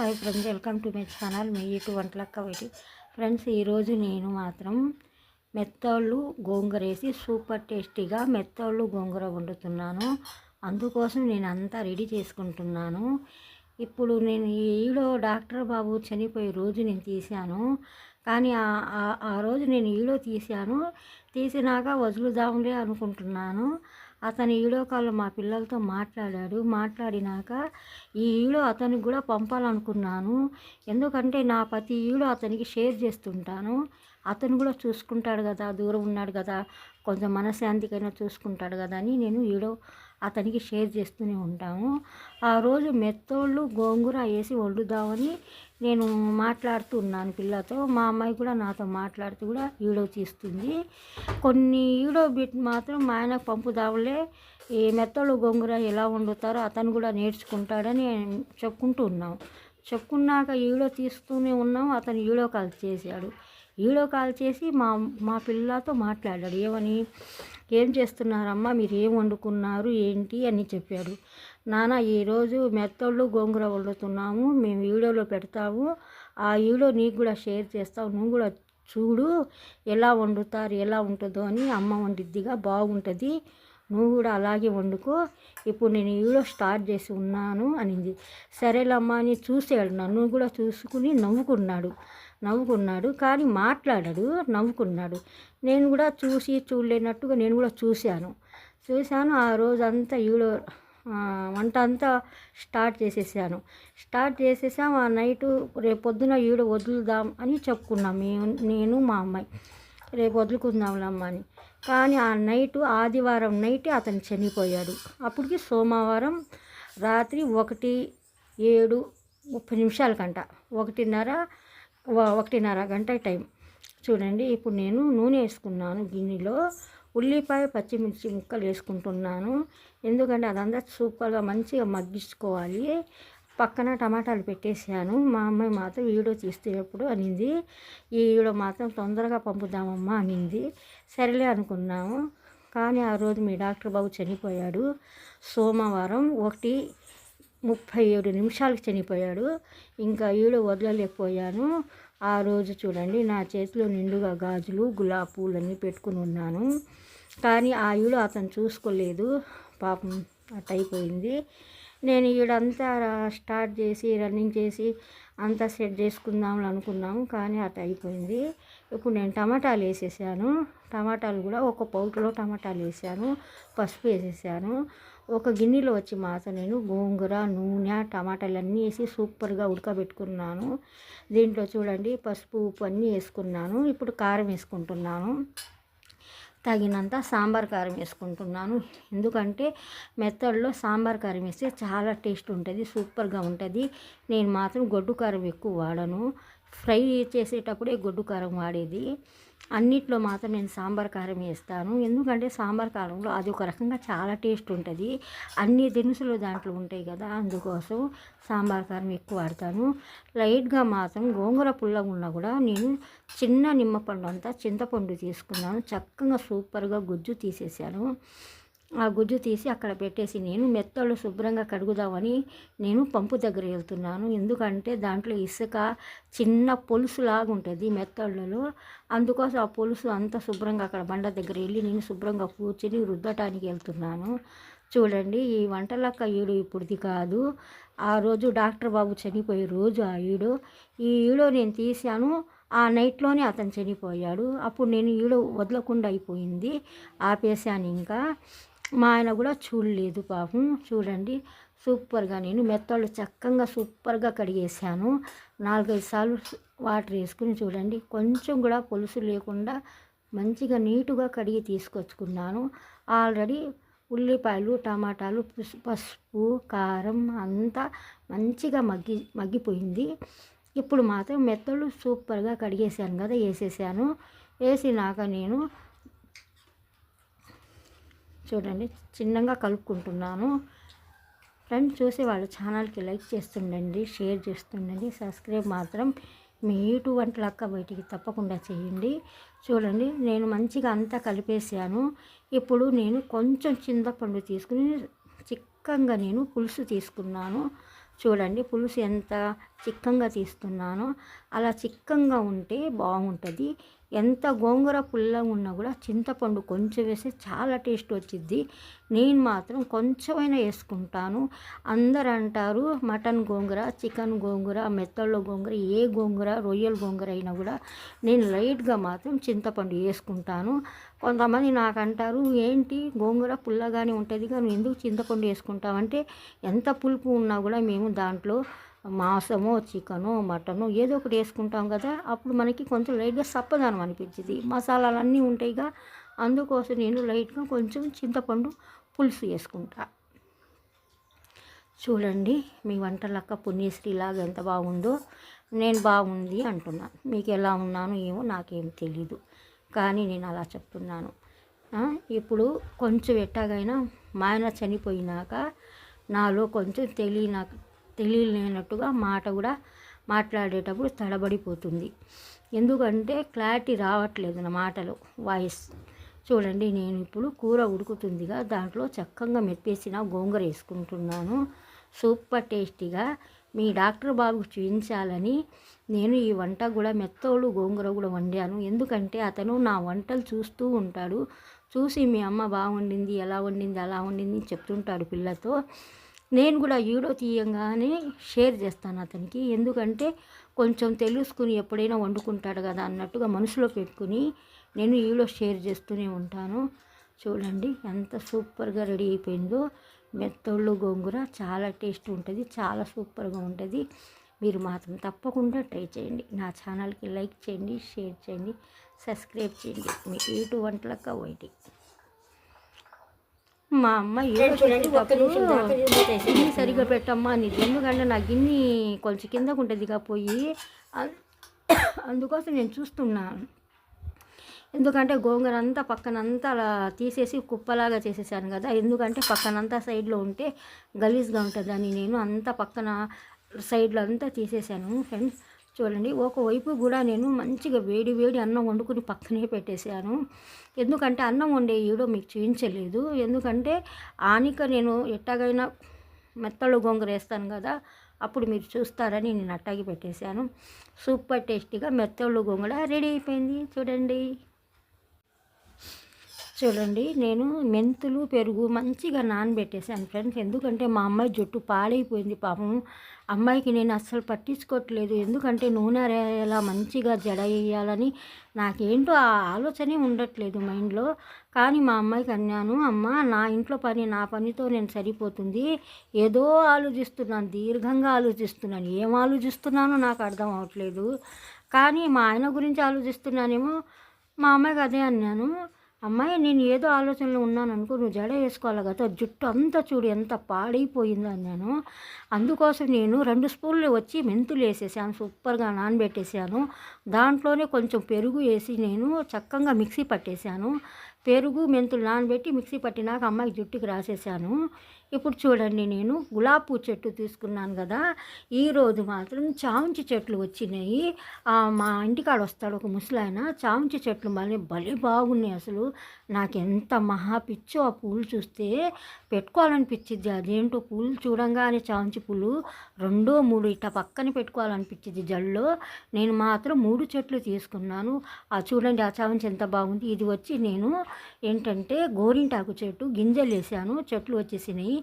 Hi friends welcome to my channel. మీ ఇటు వంటలక్క ఒకటి ఫ్రెండ్స్ ఈరోజు నేను మాత్రం మెత్తళ్ళు గోంగూర వేసి సూపర్ టేస్టీగా మెత్తళ్ళు గోంగూర వండుతున్నాను. అందుకోసం నేను అంతా రెడీ చేసుకుంటున్నాను. ఇప్పుడు నేను ఈడో డాక్టర్ బాబు చనిపోయే రోజు నేను తీశాను. కానీ ఆ- ఆ రోజు నేను ఈడో తీశాను. తీసినాక వదులుదాంలే అనుకుంటున్నాను. అతను ఈడో కాల్లో మా పిల్లలతో మాట్లాడాడు. మాట్లాడినాక ఈ ఈడో అతనికి కూడా పంపాలనుకున్నాను. ఎందుకంటే నా ప్రతి ఈడో అతనికి షేర్ చేస్తుంటాను. అతను కూడా చూసుకుంటాడు కదా దూరం ఉన్నాడు కదా కొంచెం మనశ్శాంతికైనా చూసుకుంటాడు కదా అని నేను ఈడో అతనికి షేర్ చేస్తూనే ఉంటాము. ఆ రోజు మెత్తోళ్ళు గోంగూర వేసి వండుదామని నేను మాట్లాడుతున్నాను పిల్లతో. మా అమ్మాయి కూడా నాతో మాట్లాడుతూ కూడా వీడియో తీస్తుంది. కొన్ని వీడియో బిట్ మాత్రం మా ఆయనకు పంపుదాములే. ఈ మెత్తలు గోంగూర ఎలా వండుతారో అతను కూడా నేర్చుకుంటాడని చెప్పుకుంటూ ఉన్నాం. చెప్పుకున్నాక ఈడో తీస్తూనే ఉన్నాం. అతను వీడియో కాల్ చేశాడు. వీడియో కాల్ చేసి మా మా పిల్లలతో మాట్లాడాడు. ఏమని? ఏం చేస్తున్నారమ్మా? మీరు ఏం వండుకున్నారు? ఏంటి? అని చెప్పాడు. నాన్న ఈరోజు మెత్తళ్ళు గోంగూర వండుతున్నాము. మేము వీడియోలో పెడతాము. ఆ వీడియో నీకు కూడా షేర్ చేస్తావు. నువ్వు కూడా చూడు ఎలా వండుతారు ఎలా ఉంటుందో అని అమ్మ వండిద్దిగా బాగుంటుంది. నువ్వు కూడా అలాగే వండుకో. ఇప్పుడు నేను వీడియో స్టార్ట్ చేసి ఉన్నాను అనింది. సరేలమ్మా అని చూసాడు. నన్ను కూడా చూసుకుని నవ్వుకున్నాడు. నవ్వుకున్నాడు. కానీ మాట్లాడాడు నవ్వుకున్నాడు. నేను కూడా చూసి చూడలేనట్టుగా నేను కూడా చూశాను. చూశాను ఆ రోజంతా ఈడో వంట అంతా స్టార్ట్ చేసేసాను. స్టార్ట్ చేసేసాం ఆ నైటు రేపు పొద్దున ఈడ వదులుదాం అని చెప్పుకున్నాం మేము నేను మా అమ్మాయి. రేపు వదులుకుందాంలమ్మ అని. కానీ ఆ నైట్ ఆదివారం నైటే అతను చనిపోయాడు. అప్పటికి సోమవారం రాత్రి ఒకటి ఏడు ముప్పై నిమిషాల కంట ఒకటిన్నర ఒకటిన్నర గంట టైం. చూడండి ఇప్పుడు నేను నూనె వేసుకున్నాను గిన్నెలో. ఉల్లిపాయ పచ్చిమిర్చి ముక్కలు వేసుకుంటున్నాను. ఎందుకంటే అదంతా సూపర్గా మంచిగా మగ్గించుకోవాలి. పక్కన టమాటాలు పెట్టేసాను మా అమ్మాయి మాత్రం వీడియో తీస్తున్నప్పుడు అనింది ఈ వీడియో మాత్రం తొందరగా పంపుదామమ్మా అనింది. సరేలే అనుకున్నాము. కానీ ఆ రోజు మీ డాక్టర్ బాబు చనిపోయాడు. సోమవారం ఒకటి ముప్పై ఏడు నిమిషాలకు చనిపోయాడు. ఇంకా ఈడు వదలలేకపోయాను. ఆ రోజు చూడండి నా చేతిలో నిండుగా గాజులు గులాబీ పూలన్నీ పెట్టుకుని ఉన్నాను. కానీ ఆ ఈడు అతను చూసుకోలేదు. పాపం అట్ అయిపోయింది నేను ఈడంతా స్టార్ట్ చేసి రన్నింగ్ చేసి అంతా సెట్ చేసుకుందాం అనుకున్నాము కానీ అట్ అయిపోయింది ఇప్పుడు నేను టమాటాలు వేసేసాను. టమాటాలు కూడా ఒక పౌటలో టమాటాలు వేసాను పసుపు వేసేసాను. ఒక గిన్నెలో వచ్చి మాత నేను గోంగూర నూనె టమాటాలు అన్నీ వేసి సూపర్గా ఉడకబెట్టుకున్నాను. దీంట్లో చూడండి పసుపు ఉప్పు అన్నీ వేసుకున్నాను. ఇప్పుడు కారం వేసుకుంటున్నాను. తగినంత సాంబార్ కారం వేసుకుంటున్నాను. ఎందుకంటే మెత్తడిలో సాంబార్ కారం వేస్తే చాలా టేస్ట్ ఉంటుంది సూపర్గా ఉంటుంది. నేను మాత్రం గొడ్డు కారం ఎక్కువ వాడను. ఫ్రై చేసేటప్పుడే గొడ్డు కారం వాడేది. అన్నిట్లో మాత్రం నేను సాంబార్ కారం వేస్తాను. ఎందుకంటే సాంబార్ కారంలో అది ఒక రకంగా చాలా టేస్ట్ ఉంటుంది. అన్ని దినుసులు దాంట్లో ఉంటాయి కదా అందుకోసం సాంబార్ కారం ఎక్కువ వాడతాను. లైట్గా మాత్రం గోంగూర పుల్లగా ఉన్నా కూడా నేను చిన్న నిమ్మపండు అంతా చింతపండు తీసుకున్నాను. చక్కగా సూపర్గా గుజ్జు తీసేసాను ఆ గుజ్జు తీసి అక్కడ పెట్టేసి నేను మెత్తళ్ళు శుభ్రంగా కడుగుదామని నేను పంపు దగ్గర వెళ్తున్నాను. ఎందుకంటే దాంట్లో ఇసుక చిన్న పొలుసు లాగా ఉంటుంది మెత్తళ్ళలో. అందుకోసం ఆ పొలుసు అంతా శుభ్రంగా అక్కడ బండ దగ్గర వెళ్ళి నేను శుభ్రంగా కూర్చుని రుద్దటానికి వెళ్తున్నాను. చూడండి ఈ వంటలక్క ఈడు ఇప్పుడుది కాదు. ఆ రోజు డాక్టర్ బాబు చనిపోయే రోజు ఆ ఈడు. ఈ ఈడో నేను తీశాను. ఆ నైట్లోనే అతను చనిపోయాడు. అప్పుడు నేను ఈడో వదలకుండా అయిపోయింది. ఆపేసాను ఇంకా. మా ఆయన కూడా చూడలేదు పాపం. చూడండి సూపర్గా నేను మెత్తళ్ళు చక్కగా సూపర్గా కడిగేసాను నాలుగైదు సార్లు వాటర్ వేసుకుని చూడండి కొంచెం కూడా పులుసు లేకుండా మంచిగా నీటుగా కడిగి తీసుకొచ్చుకున్నాను. ఆల్రెడీ ఉల్లిపాయలు టమాటాలు పసు- పసుపు కారం అంతా మంచిగా మగ్గి మగ్గిపోయింది. ఇప్పుడు మాత్రం మెత్తళ్ళు సూపర్గా కడిగేసాను కదా వేసేసాను. వేసినాక నేను చూడండి చిన్నగా కలుపుకుంటున్నాను. ఫ్రెండ్స్ చూసి వాళ్ళ ఛానల్కి లైక్ చేస్తుండండి షేర్ చేస్తుండండి. సబ్స్క్రైబ్ మాత్రం మీ యూట్యూబ్ వంటలక్క బయటికి తప్పకుండా చేయండి. చూడండి నేను మంచిగా అంతా కలిపేసాను ఇప్పుడు నేను కొంచెం చింతపండు తీసుకుని చిక్కగా నేను పులుసు తీసుకున్నాను. చూడండి పులుసు ఎంత చిక్కంగా తీస్తున్నాను. అలా చిక్కంగా ఉంటే బాగుంటుంది. ఎంత గోంగూర పుల్లగా ఉన్నా కూడా చింతపండు కొంచెం వేస్తే చాలా టేస్ట్ వచ్చింది నేను మాత్రం కొంచెమైనా వేసుకుంటాను. అందరు అంటారు మటన్ గోంగూర చికెన్ గోంగూర మెత్తళ్ళ గోంగూర ఏ గోంగూర రొయ్యల గోంగూర అయినా కూడా నేను లైట్గా మాత్రం చింతపండు వేసుకుంటాను. కొంతమంది నాకు అంటారు ఏంటి గోంగూర పుల్లగానే ఉంటుంది కానీ ఎందుకు చింతపండు వేసుకుంటామంటే ఎంత పులుపు ఉన్నా కూడా మేము దాంట్లో మాంసము చికెను మటను ఏదో ఒకటి వేసుకుంటాం కదా అప్పుడు మనకి కొంచెం లైట్గా సప్పదనం అనిపించింది. మసాలాలు అన్నీ ఉంటాయిగా అందుకోసం నేను లైట్గా కొంచెం చింతపండు పులుసు వేసుకుంటా. చూడండి మీ వంట లెక్క పుణ్యశ్రీలాగా ఎంత బాగుందో. నేను బాగుంది అంటున్నాను మీకు ఎలా ఉన్నాను ఏమో నాకేం తెలీదు. కానీ నేను అలా చెప్తున్నాను. ఇప్పుడు కొంచెం ఎట్టాగైనా మా ఆయన చనిపోయినాక నాలో కొంచెం తెలియనా తెలియలేనట్టుగా మాట కూడా మాట్లాడేటప్పుడు తడబడిపోతుంది. ఎందుకంటే క్లారిటీ రావట్లేదు నా మాటలు వాయిస్. చూడండి నేను ఇప్పుడు కూర ఉడుకుతుందిగా దాంట్లో చక్కగా మెత్తేసిన గోంగూర వేసుకుంటున్నాను. సూపర్ టేస్టీగా. మీ డాక్టర్ బాబుకు చూపించాలని నేను ఈ వంట కూడా మెత్తోళ్ళు గోంగూర కూడా వండాను. ఎందుకంటే అతను నా వంటలు చూస్తూ ఉంటాడు. చూసి మీ అమ్మ బాగుండింది ఎలా వండింది అలా వండింది చెప్తుంటాడు పిల్లతో. నేను కూడా వీడియో తీయంగానే షేర్ చేస్తాను అతనికి. ఎందుకంటే కొంచెం తెలుసుకుని ఎప్పుడైనా వండుకుంటాడు కదా అన్నట్టుగా మనసులో పెట్టుకుని నేను వీడియో షేర్ చేస్తూనే ఉంటాను. చూడండి ఎంత సూపర్గా రెడీ అయిపోయిందో. మెత్తళ్ళు గోంగూర చాలా టేస్ట్ ఉంటుంది చాలా సూపర్గా ఉంటుంది. మీరు మాత్రం తప్పకుండా ట్రై చేయండి. నా ఛానల్కి లైక్ చేయండి షేర్ చేయండి సబ్స్క్రైబ్ చేయండి. మీకు ఇటు వంటలకు వైటి మా అమ్మ గిన్నె సరిగ్గా పెట్టమ్మా అని ఎందుకంటే నా గిన్నె కొంచెం కిందకు ఉంటుంది పోయి అందుకోసం నేను చూస్తున్నాను ఎందుకంటే గోంగూర అంతా పక్కనంతా అలా తీసేసి కుప్పలాగా చేసేసాను కదా. ఎందుకంటే పక్కనంతా సైడ్లో ఉంటే గలీజ్గా ఉంటుందని నేను అంతా పక్కన సైడ్లో అంతా తీసేసాను ఫ్రెండ్స్. చూడండి. ఒకవైపు కూడా నేను మంచిగా వేడి వేడి అన్నం వండుకుని పక్కనే పెట్టేశాను. ఎందుకంటే అన్నం వండే ఈడో మీకు చూపించలేదు. ఎందుకంటే ఆనిక నేను ఎట్టాగైనా మెత్తలు గొంగర వేస్తాను కదా అప్పుడు మీరు చూస్తారని నేను అట్టాగి పెట్టేశాను. సూపర్ టేస్టీగా మెత్తళ్ళు గొంగడ రెడీ అయిపోయింది. చూడండి. చూడండి నేను మెంతులు పెరుగు మంచిగా నానబెట్టేసాను ఫ్రెండ్స్. ఎందుకంటే మా అమ్మాయి జుట్టు పాడైపోయింది పాపం. అమ్మాయికి నేను అస్సలు పట్టించుకోవట్లేదు. ఎందుకంటే నూనె ఎలా మంచిగా జడ వేయాలని నాకేంటో ఆ ఆలోచనే ఉండట్లేదు మైండ్లో. కానీ మా అమ్మాయికి అన్నాను అమ్మ నా ఇంట్లో పని నా పనితో నేను సరిపోతుంది. ఏదో ఆలోచిస్తున్నాను దీర్ఘంగా ఆలోచిస్తున్నాను. ఏం ఆలోచిస్తున్నానో నాకు అర్థం అవ్వట్లేదు కానీ మా ఆయన గురించి ఆలోచిస్తున్నానేమో మా అమ్మాయికి అదే అన్నాను. అమ్మాయి నేను ఏదో ఆలోచనలో ఉన్నాను అనుకో నువ్వు జడ వేసుకోవాలి కదా జుట్టు అంతా చూడు ఎంత పాడైపోయిందో అన్నాను. అందుకోసం నేను రెండు స్పూన్లు వచ్చి మెంతులు వేసేసాను సూపర్గా నానబెట్టేసాను దాంట్లోనే కొంచెం పెరుగు వేసి నేను చక్కగా మిక్సీ పట్టేశాను. పెరుగు మెంతులు నానబెట్టి మిక్సీ పట్టినాక అమ్మాయికి జుట్టుకి రాసేసాను ఇప్పుడు చూడండి నేను గులాబీ చెట్టు తీసుకున్నాను కదా ఈరోజు మాత్రం చామంచి చెట్లు వచ్చినాయి. మా ఇంటికాడ వస్తాడు ఒక ముసలాయన చామంచి చెట్లు మళ్ళీ భలే బాగున్నాయి అసలు. నాకు ఎంత మహా పిచ్చో ఆ పూలు చూస్తే పెట్టుకోవాలనిపించింది అదేంటో పూలు చూడంగానే చామంతి పూలు రెండో మూడు ఇట్ట పక్కన పెట్టుకోవాలనిపించింది జల్లో నేను మాత్రం మూడు చెట్లు తీసుకున్నాను. ఆ చూడండి ఆ చామంతి ఎంత బాగుంది. ఇది వచ్చి నేను ఏంటంటే గోరింటాకు చెట్టు గింజలు వేసాను. చెట్లు వచ్చేసినాయి.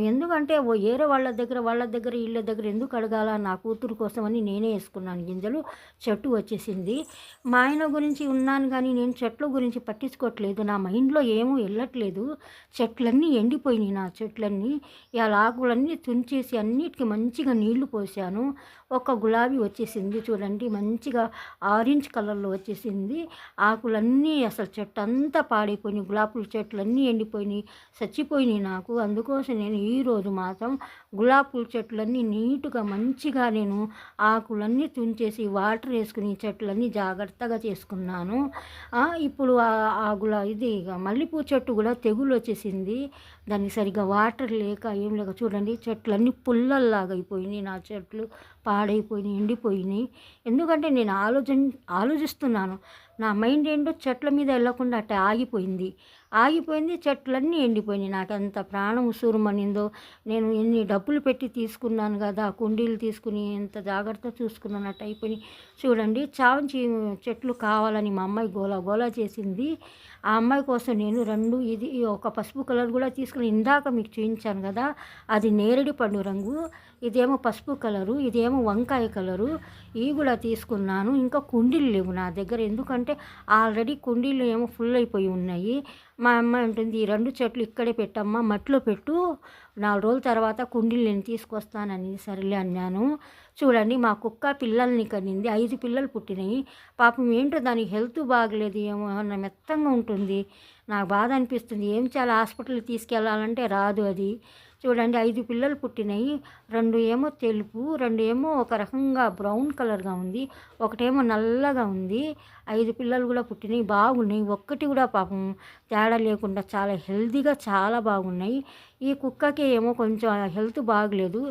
ఎందుకంటే ఓ ఏరే వాళ్ళ దగ్గర వాళ్ళ దగ్గర ఇళ్ళ దగ్గర ఎందుకు అడగాల? నా కూతురు కోసమని నేనే వేసుకున్నాను గింజలు. చెట్టు వచ్చేసింది. మా ఆయన గురించి ఉన్నాను కానీ నేను చెట్ల గురించి పట్టించుకోవట్లేదు. నా మైండ్లో ఏమో వెళ్ళట్లేదు. చెట్లన్నీ ఎండిపోయినాయి నా చెట్లన్నీ. ఇలా ఆకులన్నీ తుంచేసి అన్నిటికీ మంచిగా నీళ్ళు పోసాను. ఒక గులాబీ వచ్చేసింది చూడండి. మంచిగా ఆరెంజ్ కలర్లో వచ్చేసింది. ఆకులన్నీ అసలు చెట్టు అంతా పాడైపోయినాయి. గులాబీ చెట్లన్నీ ఎండిపోయినాయి. చచ్చిపోయినాయి నాకు. అందుకో అందుకోసం నేను ఈరోజు మాత్రం గులాబీ చెట్లన్నీ నీట్గా మంచిగా నేను ఆకులన్నీ తుంచేసి వాటర్ వేసుకుని చెట్లన్నీ జాగ్రత్తగా చేసుకున్నాను. ఇప్పుడు ఆ గులా ఇది మల్లెపూ చెట్టు కూడా తెగులు వచ్చేసింది. దానికి సరిగ్గా వాటర్ లేక ఏం లేక చూడండి చెట్లన్నీ పుల్లల్లాగా అయిపోయినాయి. నా చెట్లు పాడైపోయినాయి ఎండిపోయినాయి. ఎందుకంటే నేను ఆలోచన ఆలోచిస్తున్నాను. నా మైండ్ ఏంటో చెట్ల మీద వెళ్ళకుండా అట్ట ఆగిపోయింది. ఆగిపోయింది చెట్లన్నీ ఎండిపోయినాయి. నాకు ఎంత ప్రాణం ఉసూరుమనిందో. నేను ఎన్ని డబ్బులు పెట్టి తీసుకున్నాను కదా కుండీలు తీసుకుని ఎంత జాగ్రత్త చూసుకున్నట్టు అయిపోయి చూడండి చావంచి చెట్లు కావాలని మా అమ్మాయి గోలా గోలా చేసింది. ఆ అమ్మాయి కోసం నేను రెండు ఇది ఒక పసుపు కలర్ కూడా తీసుకుని ఇందాక మీకు చూపించాను కదా అది నేరడి పండు రంగు ఇదేమో పసుపు కలరు ఇదేమో వంకాయ కలరు ఇవి కూడా తీసుకున్నాను. ఇంకా కుండీలు లేవు నా దగ్గర ఎందుకంటే ఆల్రెడీ కుండీలు ఏమో ఫుల్ అయిపోయి ఉన్నాయి. మా అమ్మాయి ఉంటుంది ఈ రెండు చెట్లు ఇక్కడే పెట్టమ్మా మట్టిలో పెట్టు నాలుగు రోజుల తర్వాత కుండీలు నేను తీసుకొస్తానని సరేలే అన్నాను. చూడండి మా కుక్క పిల్లల్ని కనింది. ఐదు పిల్లలు పుట్టినాయి. పాపం ఏంటో దానికి హెల్త్ బాగలేదు ఏమో అన్న మెత్తంగా ఉంటుంది. నాకు బాధ అనిపిస్తుంది. ఏం చాలా హాస్పిటల్కి తీసుకెళ్ళాలంటే రాదు అది. చూడండి ఐదు పిల్లలు పుట్టినాయి. రెండు ఏమో తెలుపు రెండు ఏమో ఒక రకంగా బ్రౌన్ కలర్గా ఉంది. ఒకటేమో నల్లగా ఉంది. ఐదు పిల్లలు కూడా పుట్టినాయి. బాగున్నాయి. ఒక్కటి కూడా పాపం తేడా లేకుండా చాలా హెల్తీగా చాలా బాగున్నాయి. ఈ కుక్కకి ఏమో కొంచెం హెల్త్ బాగలేదు.